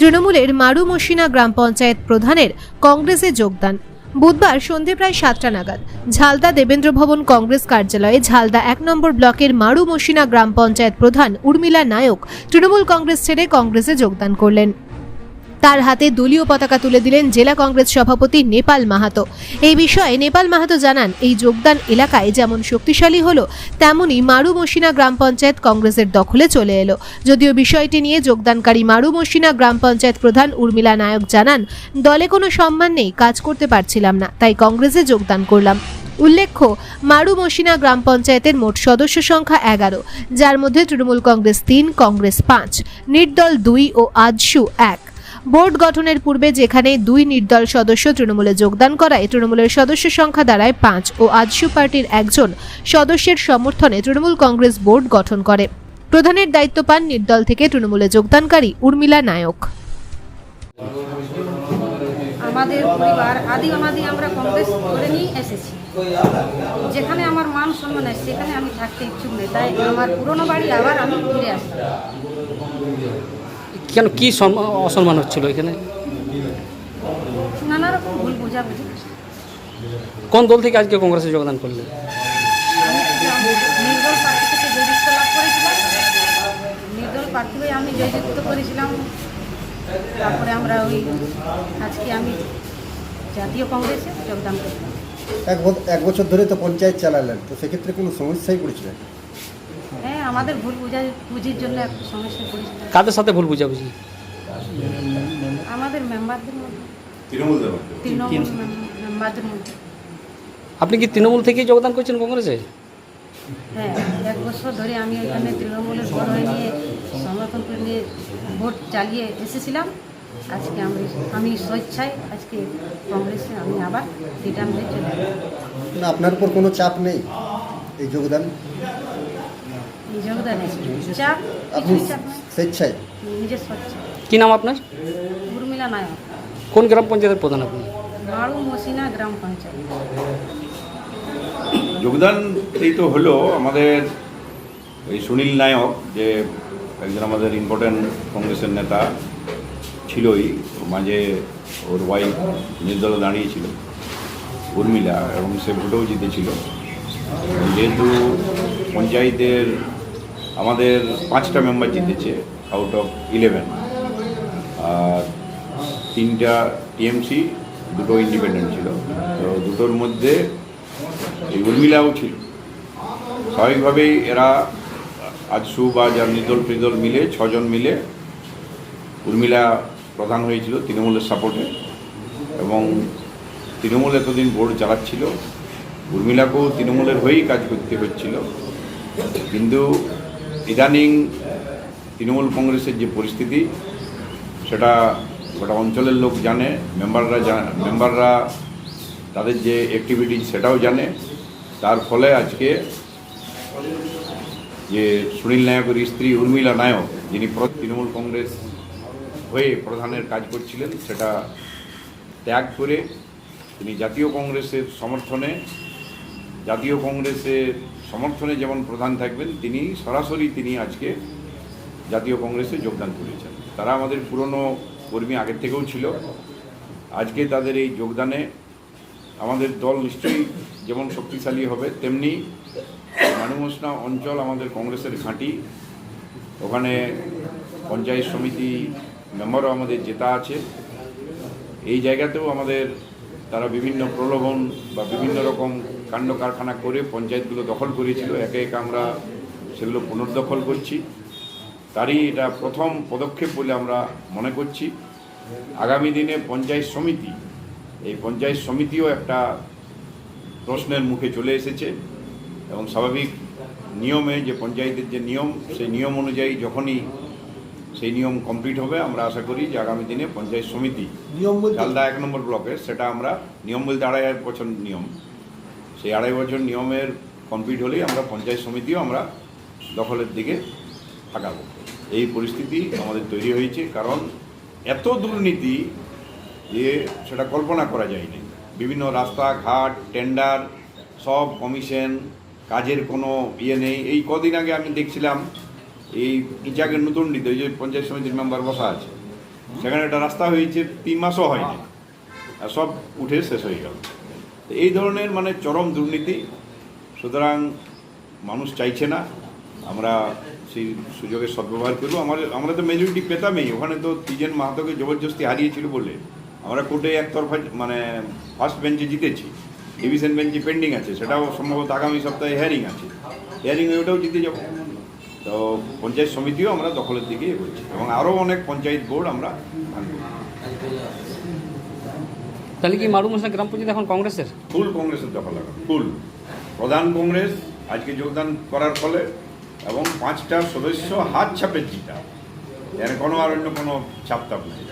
তৃণমূলের মারু মসিনা গ্রাম পঞ্চায়েত প্রধানের কংগ্রেসে যোগদান। বুধবার সন্ধে প্রায় সাতটা নাগাদ ঝালদা দেবেন্দ্র ভবন কংগ্রেস কার্যালয়ে ঝালদা এক নম্বর ব্লকের মারু মসিনা গ্রাম পঞ্চায়েত প্রধান উর্মিলা নায়ক তৃণমূল কংগ্রেস ছেড়ে কংগ্রেসে যোগদান করলেন। তার হাতে দলীয় পতাকা তুলে দিলেন জেলা কংগ্রেস সভাপতি নেপাল মাহাতো। এই বিষয়ে নেপাল মাহাতো জানান, এই যোগদান এলাকায় যেমন শক্তিশালী হলো, তেমনই মারু মসিনা গ্রাম পঞ্চায়েত কংগ্রেসের দখলে চলে এলো। যদিও বিষয়টি নিয়ে যোগদানকারী মারু মসিনা গ্রাম পঞ্চায়েত প্রধান উর্মিলা নায়ক জানান, দলে কোনো সম্মান নেই, কাজ করতে পারছিলাম না, তাই কংগ্রেসে যোগদান করলাম। উল্লেখ্য মারু মসিনা গ্রাম পঞ্চায়েতের মোট সদস্য সংখ্যা এগারো, যার মধ্যে তৃণমূল কংগ্রেস তিন, কংগ্রেস পাঁচ, নির্দল দুই ও আজসু এক। বোর্ড গঠনের পূর্বে যেখানে দুই নির্দল সদস্য তৃণমূলে যোগদান করায় তৃণমূলের সদস্য সংখ্যা দাঁড়ায় পাঁচ ও আজসু পার্টির একজন সদস্যের সমর্থনে তৃণমূল কংগ্রেস বোর্ড গঠন করে। প্রধানের দায়িত্ব পান নির্দল থেকে তৃণমূলে যোগদানকারী উর্মিলা নায়ক। আমাদের পরিবার, আদি অনাদি আমরা কংগ্রেস করে নিয়ে এসেছি। যেখানে আমার মান সম্মান আছে, সেখানে আমি থাকতে ইচ্ছুক নেই। তাই আমার পুরনো বাড়ি আবার আমি ফিরে আসি কেন কি সম- অসম্মান হচ্ছিল এখানে? নানা রকম ভুল বোঝাবুঝি। কোন দল থেকে আজকে কংগ্রেসে যোগদান করলেন আমি নির্দল প্রার্থী থেকে জয়যুক্ত লাভ করেছিলাম নির্দল প্রার্থী হয়ে আমি জয়যুক্ত করেছিলাম তারপরে আমরা ওই আজকে আমি জাতীয় কংগ্রেসে যোগদান করলাম। এক বছর এক বছর ধরে তো পঞ্চায়েত চালালেন তো সেক্ষেত্রে কোনো সমস্যায় পড়েছিলেন আমাদের ভুল বোঝা বুঝির জন্য একটা সমস্যায় পড়েছিলাম কাদের সাথে ভুল বুঝাবুঝি? আমাদের মেম্বারদের মধ্যে। তৃণমূল মেম্বারদের মধ্যে। আপনি কি তৃণমূল থেকেই যোগদান করছেন কংগ্রেসে? হ্যাঁ এক বছর ধরে আমি এখানে তৃণমূলের ভোট হয়ে নিয়ে সমর্থন করে নিয়ে ভোট চালিয়ে এসেছিলাম। আজকে আমি আমি স্বেচ্ছায় আজকে কংগ্রেসে আমি আবার রিটার্ন হয়ে চলে আপনার উপর কোনো চাপ নেই। এই যোগদান। এই আপনি স্বেচ্ছায়। কি নাম আপনার? উর্মিলা নায়ক। কোন গ্রাম পঞ্চায়েতের প্রধান আপনি? মারু মসিনা গ্রাম পঞ্চায়েত। যোগদান এই তো হলো আমাদের এই সুনীল নায়ক যে একজন আমাদের ইম্পর্ট্যান্ট কংগ্রেসের নেতা ছিলই মাঝে ওর ওয়াইফ নির্দলে দাঁড়িয়েছিল উর্মিলা এবং সে ভোটেও জিতেছিল। যেহেতু পঞ্চায়েতের আমাদের পাঁচটা মেম্বার জিতেছে আউট অফ ইলেভেন আর তিনটা টিএমসি দুটো ইন্ডিপেন্ডেন্ট ছিল। তো দুটোর মধ্যে এই উর্মিলাও ছিল। স্বাভাবিকভাবেই এরা আজসু বা যার নিদল ফ্রিদল মিলে ছজন মিলে উর্মিলা প্রধান হয়েছিল তৃণমূলের সাপোর্টে এবং তৃণমূল এতদিন বোর্ড চালাচ্ছিল উর্মিলাকেও তৃণমূলের হয়েই কাজ করতে হচ্ছিল। কিন্তু ইদানিং তৃণমূল কংগ্রেসের যে পরিস্থিতি, সেটা গোটা অঞ্চলের লোক জানে, মেম্বাররা মেম্বাররা তাদের যে অ্যাক্টিভিটি সেটাও জানে। তার ফলে আজকে যে সুনীল নায়কের স্ত্রী উর্মিলা নায়ক, যিনি তৃণমূল কংগ্রেস হয়ে প্রধানের কাজ করছিলেন, সেটা ত্যাগ করে তিনি জাতীয় কংগ্রেসের সমর্থনে জাতীয় কংগ্রেসের সমর্থনে যেমন প্রধান থাকবেন, তিনি সরাসরি তিনি আজকে জাতীয় কংগ্রেসে যোগদান করেছেন। তারা আমাদের পুরনো কর্মী আগের থেকেও ছিল। আজকে তাদের এই যোগদানে আমাদের দল নিশ্চয়ই যেমন শক্তিশালী হবে, তেমনি মানুমসনা অঞ্চল আমাদের কংগ্রেসের ঘাঁটি। ওখানে পঞ্চায়েত সমিতি মেম্বারও আমাদের জেতা আছে। এই জায়গাতেও আমাদের তারা বিভিন্ন প্রলোভন বা বিভিন্ন রকম কাণ্ড কারখানা করে পঞ্চায়েতগুলো দখল করেছিল। একে একে আমরা সেগুলো পুনর্দখল করছি। তারই এটা প্রথম পদক্ষেপ বলে আমরা মনে করছি। আগামী দিনে পঞ্চায়েত সমিতি এই পঞ্চায়েত সমিতিও একটা প্রশ্নের মুখে চলে এসেছে এবং স্বাভাবিক নিয়মে যে পঞ্চায়েতের যে নিয়ম সেই নিয়ম অনুযায়ী যখনই সেই নিয়ম কমপ্লিট হবে আমরা আশা করি যে আগামী দিনে পঞ্চায়েত সমিতি নিয়ম বলতে? এক নম্বর ব্লকে সেটা আমরা নিয়ম বলতে আড়াই বছর নিয়ম। সেই আড়াই বছর নিয়মের কমপ্লিট হলেই আমরা পঞ্চায়েত সমিতিও আমরা দখলের দিকে আগাবো। এই পরিস্থিতি আমাদের তৈরি হয়েছে, কারণ এত দুর্নীতি যে সেটা কল্পনা করা যায়নি বিভিন্ন রাস্তাঘাট টেন্ডার, সব কমিশন, কাজের কোনো ইয়ে নেই। এই কদিন আগে আমি দেখছিলাম, এই ইচাকের নতুন নিতে, ওই যে পঞ্চায়েত সমিতির মেম্বার বসা আছে, সেখানে একটা রাস্তা হয়েছে, তিন মাসও হয়নি। আর সব উঠে শেষ হয়ে গেল। এই ধরনের মানে চরম দুর্নীতি, সুতরাং মানুষ চাইছে না। আমরা সেই সুযোগের সদ্ব্যবহার করব। আমাদের, আমরা তো মেজরিটি পেতামই। ওখানে তো তিজেন মাহাতোকে জবরদস্তি হারিয়েছিল বলে। আমরা কোর্টে একতরফা মানে ফার্স্ট বেঞ্চে জিতেছি। ডিভিশন বেঞ্চে পেন্ডিং আছে। সেটাও সম্ভবত আগামী সপ্তাহে হেয়ারিং আছে। হিয়ারিং ওটাও জিতে যাব। তো পঞ্চায়েত সমিতিও আমরা দখলের দিকে এগোচ্ছি। এবং আরও অনেক পঞ্চায়েত বোর্ড আমরা আনব তাহলে কি মারু মশলা গ্রাম পঞ্চায়েত এখন কংগ্রেসের? ফুল কংগ্রেসের দখল লাগা ফুল। প্রধান কংগ্রেস আজকে যোগদান করার ফলে এবং পাঁচটা সদস্য হাত ছাপের জিতা। এর কোনো আর অন্য কোনো চাপ তাপ নেই।